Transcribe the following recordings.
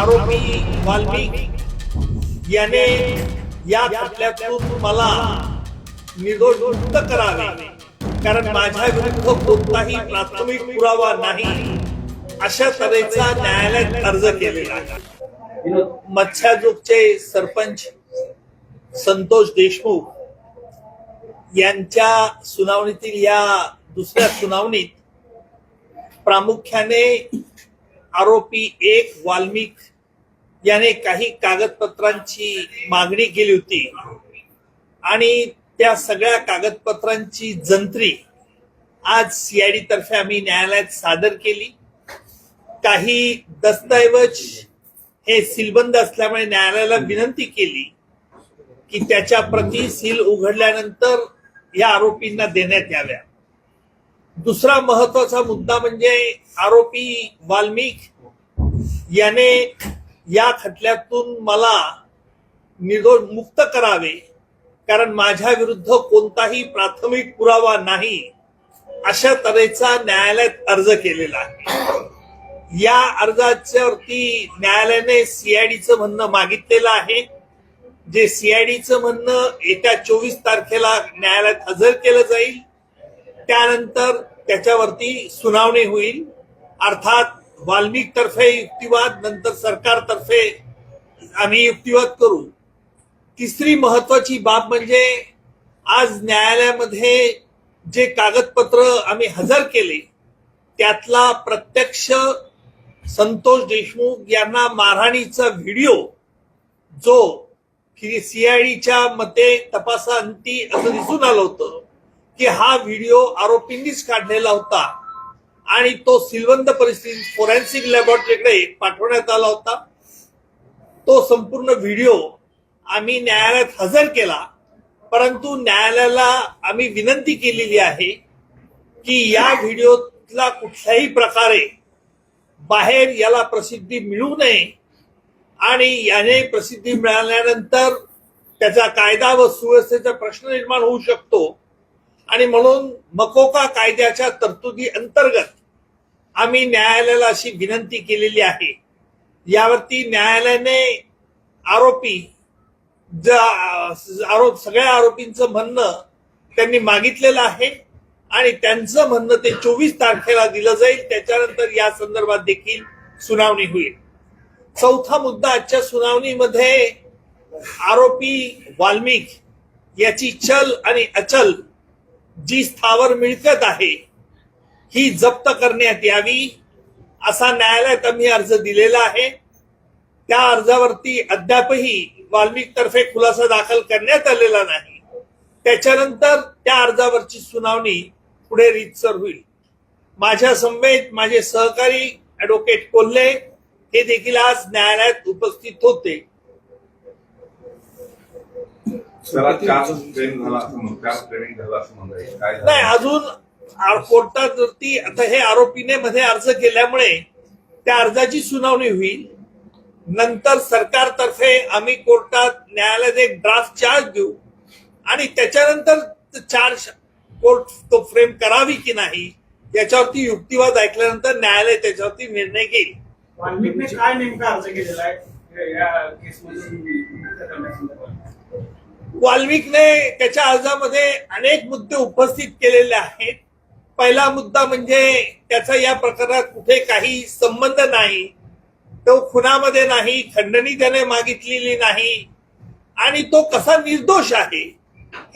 आरोपी वाल्मिक याने या खटल्यातून मला निर्दोष मुक्त करावे. कारण माझ्या विरुद्ध कोणताही प्राथमिक पुरावा नाही अशा तऱ्हेचा न्यायालयात अर्ज केलेला आहे. मत्स्याजोगचे सरपंच संतोष देशमुख यांच्या सुनावणीतील या दुसऱ्या सुनावणीत प्रामुख्याने आरोपी एक वाल्मिक याने काही कागदपत्रांची मागणी केली होती. आणि त्या सगळ्या कागदपत्रांची जंत्री आज सीआयडी तर्फे आम्ही न्यायालयात सादर केली. काही दस्तऐवज हे सीलबंद असल्यामुळे न्यायालयाला विनंती केली की त्याच्या प्रती सील उघडल्यानंतर या आरोपींना देण्यात याव्या. दुसरा महत्त्वाचा मुद्दा म्हणजे आरोपी वाल्मिक याने या खटल्यातून मला निर्दोष मुक्त करावे. कारण माझ्या विरुद्ध कोणताही प्राथमिक पुरावा नाही अशा तऱ्हेचा न्यायालयात अर्ज केलेला आहे. या अर्जाच्यावरती न्यायालयाने सीआयडीचं म्हणणं मागितलेलं आहे. जे सीआयडीचं म्हणणं येत्या चोवीस तारखेला न्यायालयात हजर केलं जाईल. त्यानंतर त्याच्यावरती सुनावणी होईल. अर्थात वाल्मिक तर्फे युक्तिवाद नंतर सरकारतर्फे आम्ही युक्तिवाद करू. तिसरी महत्वाची बाब म्हणजे आज न्यायालयामध्ये जे कागदपत्र आम्ही हजर केले त्यातला प्रत्यक्ष संतोष देशमुख यांना मारहाणीचा व्हिडिओ जो सीआयडीच्या मते तपासांती असं दिसून आलं होतं की हा व्हिडिओ आरोपींनीच काढलेला होता. आणि तो सिलवंत परिस्थितीत फोरेन्सिक लॅबोरेटरीकडे पाठवण्यात आला होता. तो संपूर्ण व्हिडिओ आम्ही न्यायालयात हजर केला. परंतु न्यायालयाला आम्ही विनंती केलेली आहे की या व्हिडिओतला कुठल्याही प्रकारे बाहेर याला प्रसिद्धी मिळू नये आणि याने प्रसिद्धी मिळाल्यानंतर त्याचा कायदा व सुव्यवस्थेचा प्रश्न निर्माण होऊ शकतो. आणि म्हणून मकोका कायद्याच्या तरतुदी अंतर्गत आम्ही न्यायालयाला अशी विनंती केलेली आहे. यावरती न्यायालयाने आरोपी ज आरोप सगळ्या आरोपींचं म्हणणं त्यांनी मागितलेलं आहे आणि त्यांचं म्हणणं ते चोवीस तारखेला दिलं जाईल. त्याच्यानंतर या संदर्भात देखील सुनावणी होईल. चौथा मुद्दा आजच्या सुनावणीमध्ये आरोपी वाल्मिक याची चल आणि अचल जी स्थावर मिळकत आहे ही जप्त करण्यात यावी असा न्यायालयात आम्ही अर्ज दिलेला आहे. त्या अर्जावरती अद्यापही वाल्मिक तर्फे खुलासा दाखल करण्यात आलेला नाही. त्याच्यानंतर त्या अर्जावरची सुनावणी पुढे रीतसर होईल. माझ्या समवेत माझे सहकारी ऍडव्होकेट कोल्हे हे देखील आज न्यायालयात उपस्थित होते त्याला चार्ज फ्रेम झाला असं म्हणतो चार्ज फ्रेमिंग झाला असं म्हणताय काय झालं? नाही अजून आ- कोर्टावरती आता हे आरोपीने मध्ये अर्ज केल्यामुळे त्या अर्जाची सुनावणी होईल. नंतर सरकारतर्फे आम्ही कोर्टात न्यायालयात एक ड्राफ्ट चार्ज देऊ. आणि त्याच्यानंतर चार्ज कोर्ट तो फ्रेम करावी की नाही याच्यावरती युक्तिवाद ऐकल्यानंतर न्यायालय त्याच्यावरती निर्णय घेईल. काय नेमका अर्ज केलेला आहे? वाल्मिकने त्याच्या अर्जामध्ये अनेक मुद्दे उपस्थित केलेले आहेत. पहिला मुद्दा म्हणजे त्याचा या प्रकरणात कुठे काही संबंध नाही. तो खुनामध्ये नाही खंडणी त्याने मागितलेली नाही. आणि तो कसा निर्दोष आहे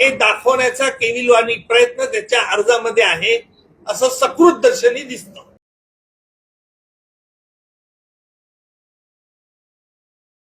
हे दाखवण्याचा केविलवाणी प्रयत्न त्याच्या अर्जामध्ये आहे असं सकृत दर्शनी दिसतं.